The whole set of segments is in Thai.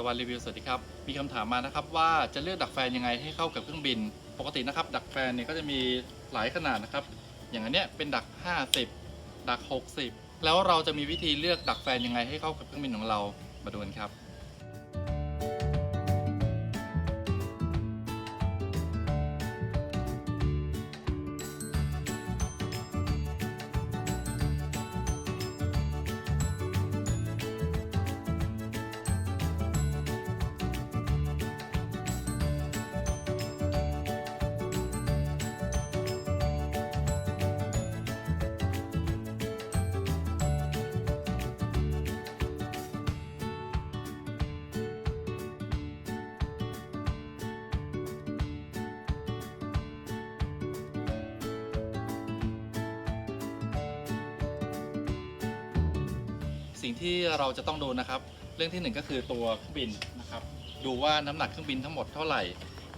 ะวันรีวิวสวัสดีครับ มีคำถามมานะครับว่าจะเลือกดักแฟนยังไงให้เข้ากับเครื่องบิน ปกตินะครับ ดักแฟนเนี่ยก็จะมีหลายขนาดนะครับ อย่างอันเนี้ยเป็นดัก 50 ดัก 60 แล้วเราจะมีวิธีเลือกดักแฟนยังไงให้เข้ากับเครื่องบินของเรามาดูกันครับ สิ่งที่เราจะต้องดูนะครับ เรื่องที่หนึ่งก็คือตัวเครื่องบินนะครับ ดูว่าน้ำหนักเครื่องบินทั้งหมดเท่าไหร่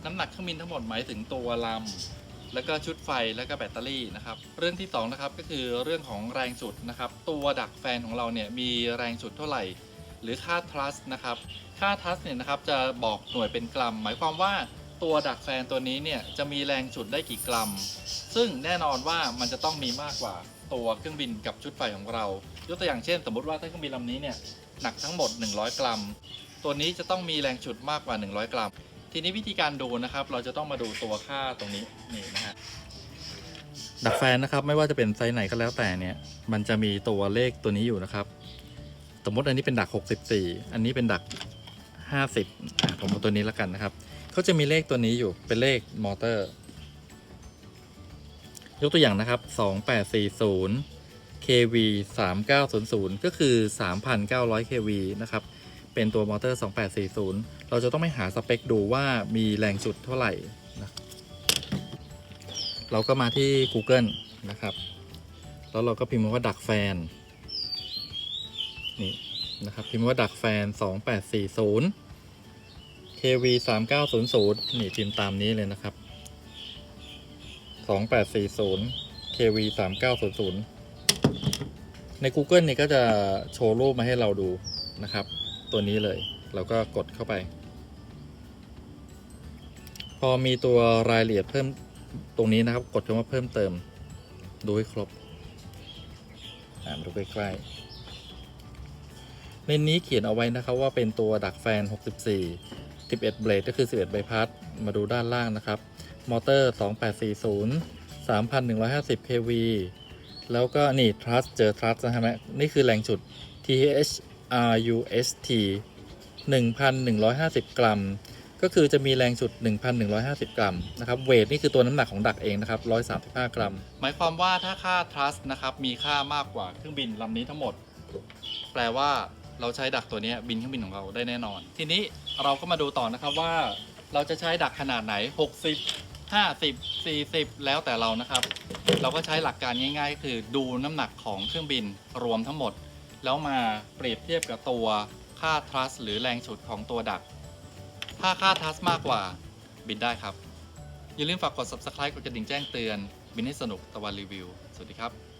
น้ำหนักเครื่องบินทั้งหมดหมายถึงตัวลำแล้วก็ชุดไฟแล้วก็แบตเตอรี่นะครับ เรื่องที่สองนะครับก็คือเรื่องของแรงจุดนะครับ ตัวดักแฟนของเราเนี่ยมีแรงจุดเท่าไหร่ หรือค่าทรัสนะครับ ค่าทรัสเนี่ยนะครับจะบอกหน่วยเป็นกรัม หมายความว่าตัวดักแฟนตัวนี้เนี่ยจะมีแรงจุดได้กี่กรัม ซึ่งแน่นอนว่ามันจะต้องมีมากกว่า ตัวเครื่องบินกับชุดไฟของเรา ยกตัวอย่างเช่น สมมติว่าถ้าเครื่องบินลำนี้เนี่ยหนักทั้งหมด 100 กรัม ตัวนี้จะต้องมีแรงฉุดมากกว่า 100 กรัม ทีนี้วิธีการดูนะครับ เราจะต้องมาดูตัวค่าตรงนี้นี่นะฮะดักแฟนนะครับไม่ว่าจะเป็นไซส์ไหนก็แล้วแต่เนี่ยมันจะมีตัวเลขตัวนี้อยู่นะครับ สมมติอันนี้เป็นดัก 64 อันนี้เป็นดัก 50ผมเอาตัวนี้แล้วกันนะครับเขาจะมีเลขตัวนี้อยู่เป็นเลขมอเตอร์ ยกตัวอย่างนะครับ 2840 kV 3900 ก็คือ 3,900 kV นะครับ เป็นตัวมอเตอร์ 2840 เราจะต้องไปหาสเปคดูว่ามีแรงจุดเท่าไหร่นะเราก็มาที่ Google นะครับ แล้วเราก็พิมพ์ว่าดักแฟน นี่นะครับ พิมพ์ว่าดักแฟน 2840 kV 3900 นี่พิมพ์ตามนี้เลยนะครับ 2840 kV 3900 ใน Google นี่ก็จะโชว์รูปมาให้เราดูนะครับ ตัวนี้เลยเราก็กดเข้าไป พอมีตัวรายละเอียดเพิ่มตรงนี้นะครับ กดคำว่าเพิ่มเติม ดูให้ครบอ่ามาดูใกล้ๆในนี้เขียนเอาไว้นะครับว่าเป็นตัวดักแฟน 64 11 เบลดก็คือ 11 ใบพัด มาดูด้านล่างนะครับ มอเตอร์ 2840 3,150 kV แล้วก็นี่ trust เจอ trust นะฮะนี่คือแรงจุด TH RUST 1,150 กรัม ก็คือจะมีแรงจุด 1,150 กรัมนะครับ เวทนี่คือตัวน้ำหนักของดักเองนะครับ 135 กรัม หมายความว่าถ้าค่า trust นะครับ มีค่ามากกว่าเครื่องบินลำนี้ทั้งหมด แปลว่า เราใช้ดักตัวนี้บินเครื่องบินของเราได้แน่นอน ทีนี้เราก็มาดูต่อนะครับว่าเราจะใช้ดักขนาดไหน 60 50 40 แล้วแต่เรานะครับ เราก็ใช้หลักการง่าย ๆ คือดูน้ำหนักของเครื่องบินรวมทั้งหมด แล้วมาเปรียบเทียบกับตัวค่าทรัสหรือแรงฉุดของตัวดัก ถ้าค่าทรัสมากกว่าบินได้ครับ อย่าลืมฝากกด subscribe กดกระดิ่งแจ้งเตือน บินให้สนุกตะวันรีวิว สวัสดีครับ